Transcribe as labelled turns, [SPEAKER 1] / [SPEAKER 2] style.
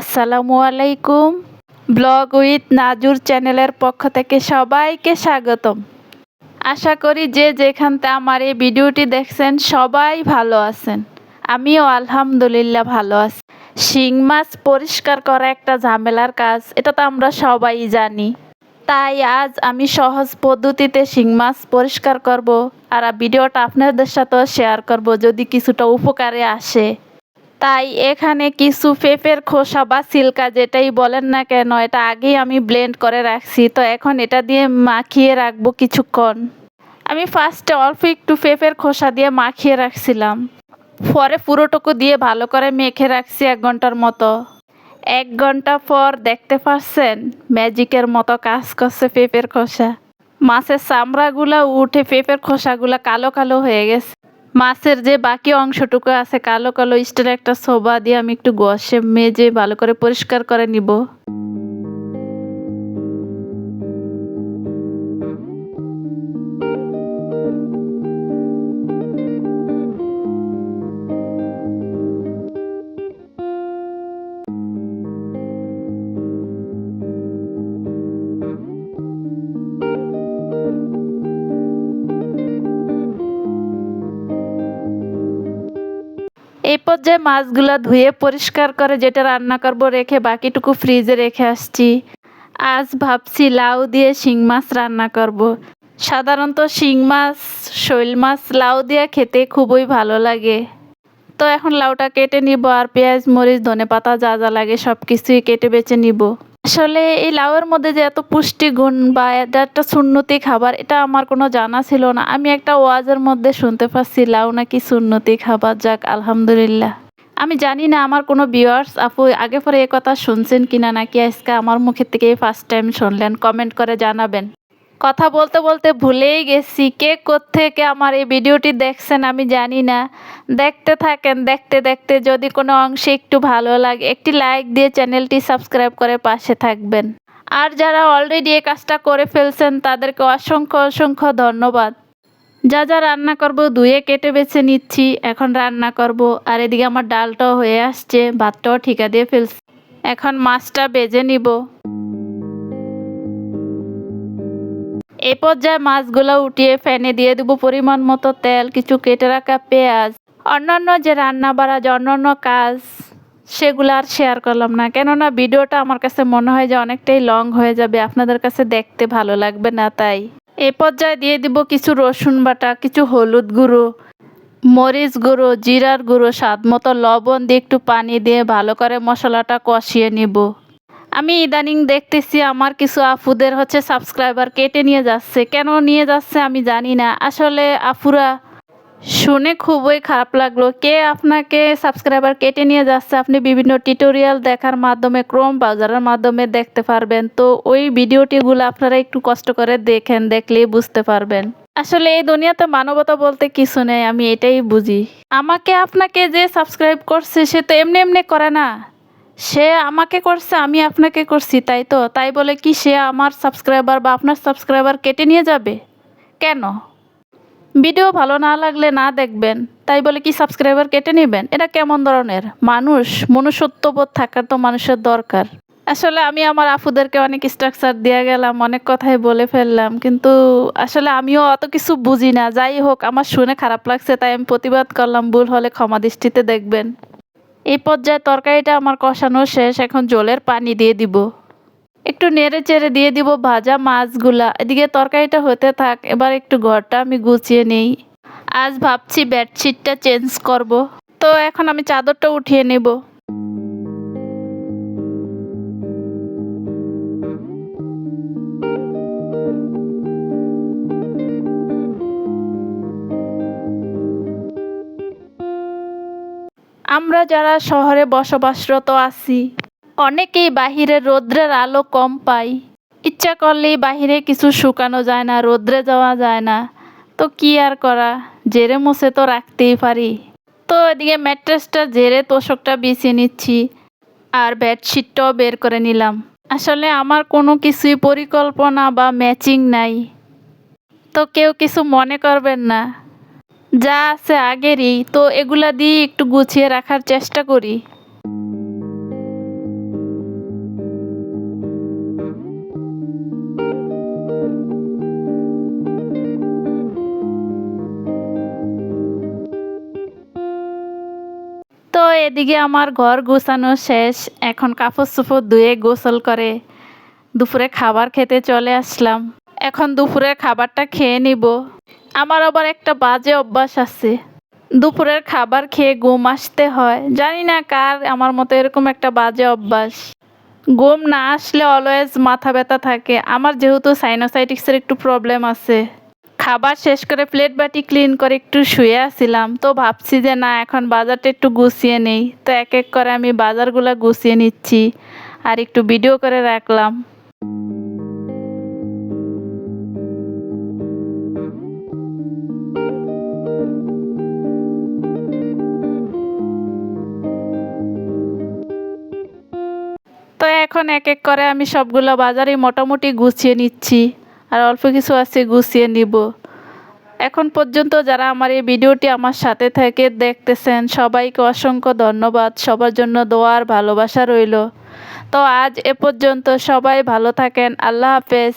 [SPEAKER 1] আসসালামু আলাইকুম। Blog with নাজুর চ্যানেলের পক্ষ থেকে সবাইকে স্বাগতম। আশা করি যে যেখানতে আমার এই ভিডিওটি দেখছেন সবাই ভালো আছেন। আমিও আলহামদুলিল্লাহ ভালো আছি। শিং মাছ পরিষ্কার করা একটা ঝামেলার কাজ, এটা তো আমরা সবাই জানি। তাই আজ আমি সহজ পদ্ধতিতে শিং মাছ পরিষ্কার করব আর ভিডিওটা আপনাদের সাথেও শেয়ার করব যদি কিছুটা উপকারে আসে। তাই এখানে কিছু পেঁপের খোসা বা সিল্কা যেটাই বলেন না কেন, এটা আগেই আমি ব্লেন্ড করে রাখছি। তো এখন এটা দিয়ে মাখিয়ে রাখব কিছুক্ষণ। আমি ফার্স্টে অল্প একটু পেঁপের খোসা দিয়ে মাখিয়ে রাখছিলাম। পরে পুরোটুকু দিয়ে ভালো করে মেখে রাখছি এক ঘণ্টার মতো। এক ঘণ্টা পর দেখতে পাচ্ছেন ম্যাজিকের মতো কাজ করছে পেঁপের খোসা। মাছের চামড়াগুলো উঠে পেঁপের খোসাগুলো কালো কালো হয়ে গেছে। মাছের যে বাকি অংশটুকু আছে, কালো কালো স্টিলের একটা সোবা দিয়ে আমি একটু গসে মেজে ভালো করে পরিষ্কার করে নিব। এই পর্যায়ে মাছগুলো ধুয়ে পরিষ্কার করে যেটা রান্না করব রেখে বাকিটুকু ফ্রিজে রেখে আসছি। আজ ভাবছি লাউ দিয়ে শিং মাছ রান্না করব। সাধারণত শিং মাছ, শৈল মাছ লাউ দিয়ে খেতে খুবই ভালো লাগে। তো এখন লাউটা কেটে নিব আর পেঁয়াজ, মরিচ ধনে পাতা যা যা লাগে সব কিছুই কেটে বেছে নিব। আসলে এই লাউয়ের মধ্যে যে এত পুষ্টিগুণ বা এটা একটা সুন্নতি খাবার, এটা আমার কোনো জানা ছিল না। আমি একটা ওয়াজের মধ্যে শুনতে পাচ্ছি, লাউ নাকি সুন্নতি খাবার, যাক, আলহামদুলিল্লাহ। আমি জানি না আমার কোনো ভিউয়ার্স আপু, আগে পরে এ কথা শুনছেন কিনা নাকি আজকে আমার মুখের থেকে ফার্স্ট টাইম শুনলেন কমেন্ট করে জানাবেন। কথা বলতে বলতে ভুলেই গেছি। কে থেকে আমার এই ভিডিওটি দেখছেন আমি জানি না। দেখতে থাকেন, দেখতে দেখতে যদি কোনো অংশে একটু ভালো লাগে, একটি লাইক দিয়ে চ্যানেলটি সাবস্ক্রাইব করে পাশে থাকবেন। আর যারা অলরেডি এই কাজটা করে ফেলছেন, তাদেরকে অসংখ্য অসংখ্য ধন্যবাদ। যা যা রান্না করব ধুয়ে কেটে বেছে নিচ্ছি, এখন রান্না করব। আর এদিকে আমার ডালটাও হয়ে আসছে, ভাতটাও ঠিকা দিয়ে ফেলছি। এখন মাছটা বেজে নিব। এই পর্যায়ে মাছগুলো উঠিয়ে ফ্যানে দিয়ে দেবো পরিমাণ মতো তেল, কিছু কেটে রাখা পেঁয়াজ। অন্যান্য যে রান্না বাড়া যে অন্যান্য কাজ, সেগুলো আর শেয়ার করলাম না। কেননা ভিডিওটা আমার কাছে মনে হয় যে অনেকটাই লং হয়ে যাবে। আপনাদের কাছে দেখতে ভালো লাগবে না তাই। এই পর্যায়ে দিয়ে দিব কিছু রসুন বাটা, কিছু হলুদ গুঁড়ো, মরিচ গুঁড়ো, জিরার গুঁড়ো, স্বাদ মতো লবণ দিয়ে একটু পানি দিয়ে ভালো করে মশলাটা কষিয়ে নিব। আমি ইদানিং দেখতেছি আমার কিছু আফুদের হচ্ছে সাবস্ক্রাইবার কেটে নিয়ে যাচ্ছে। কেন নিয়ে যাচ্ছে আমি জানি না। আসলে আফুরা শুনে খুবই খারাপ লাগল। কে আপনাকে সাবস্ক্রাইবার কেটে নিয়ে যাচ্ছে? আপনি বিভিন্ন টিউটোরিয়াল দেখার মাধ্যমে ক্রোম ব্রাউজারের মাধ্যমে দেখতে পারবেন। তো ওই ভিডিওটিগুলো আপনারা একটু কষ্ট করে দেখেন, দেখলেই বুঝতে পারবেন। আসলে এই দুনিয়াতে মানবতা বলতে কিছু নেই, আমি এটাই বুঝি। আমাকে আপনাকে যে সাবস্ক্রাইব করছে, সে তো এমনি এমনি করে না। সে আমাকে করছে, আমি আপনাকে করছি, তাই তো? তাই বলে কি সে আমার সাবস্ক্রাইবার বা আপনার সাবস্ক্রাইবার কেটে নিয়ে যাবে? কেন? ভিডিও ভালো না লাগলে না দেখবেন, তাই বলে কি সাবস্ক্রাইবার কেটে নেবেন? এটা কেমন ধরনের? মানুষ, মনুষ্যত্ববোধ থাকার তো মানুষের দরকার। আসলে আমি আমার আফুদেরকে অনেক স্ট্রাকচার দিয়ে গেলাম, অনেক কথাই বলে ফেললাম, কিন্তু আসলে আমিও অত কিছু বুঝি না। যাই হোক, আমার শুনে খারাপ লাগছে, তাই আমি প্রতিবাদ করলাম, ভুল হলে ক্ষমা দৃষ্টিতে দেখবেন। এই পর্যায়ে তরকারিটা আমার কষানো শেষ, এখন জলের পানি দিয়ে দিব। একটু নেড়ে চেড়ে দিয়ে দিব ভাজা মাছগুলা। এদিকে তরকারিটা হতে থাক, এবার একটু ঘরটা আমি গুছিয়ে নেই। আজ ভাবছি বেডশিটটা চেঞ্জ করব। তো এখন আমি চাদরটা উঠিয়ে নেব। আমরা যারা শহরে বসবাসরত আছি, অনেকেই বাহিরে রোদ্রের আলো কম পাই। ইচ্ছা করলেই বাহিরে কিছু শুকানো যায় না, রোদ্রে যাওয়া যায় না। তো কি আর করা? জেরে মুছে তো রাখতেই পারি। তো এদিকে ম্যাট্রেসটা জেরে তোষকটা বিছিয়ে নিচ্ছি আর বেডশিটটাও বের করে নিলাম। আসলে আমার কোনো কিছুই পরিকল্পনা বা ম্যাচিং নাই। তো কেউ কিছু মনে করবেন না। যা আছে আগেরই, তো এগুলা দিয়ে একটু গুছিয়ে রাখার চেষ্টা করি। তো এদিকে আমার ঘর গোছানো শেষ, এখন কাপড় চোপড় ধুয়ে গোসল করে। দুপুরে খাবার খেতে চলে আসলাম। এখন দুপুরে খাবারটা খেয়ে নিব। আমার আবার একটা বাজে অভ্যাস আছে। দুপুরের খাবার খেয়ে ঘুম আসতে হয়। জানি না কার আমার মতো এরকম একটা বাজে অভ্যাস। ঘুম না আসলে অলওয়েজ মাথা ব্যথা থাকে। আমার যেহেতু সাইনোসাইটিক্সের একটু প্রবলেম আছে। খাবার শেষ করে প্লেট বাটি ক্লিন করে একটু শুয়ে আসছিলাম তো ভাবছি যে না, এখন বাজারটা একটু গুছিয়ে নেই। তো এক এক করে আমি বাজারগুলো গুছিয়ে নিচ্ছি। আর একটু ভিডিও করে রাখলাম। তো এখন এক এক করে আমি সবগুলো বাজারে মোটামুটি গুছিয়ে নিচ্ছি। আর অল্প কিছু আছে গুছিয়ে নিব। এখন পর্যন্ত যারা আমার এই ভিডিওটি আমার সাথে থেকে দেখতেছেন, সবাইকে অসংখ্য ধন্যবাদ। সবার জন্য দোয়ার ভালোবাসা রইল। তো আজ এ পর্যন্ত সবাই ভালো থাকেন। আল্লাহ হাফেজ।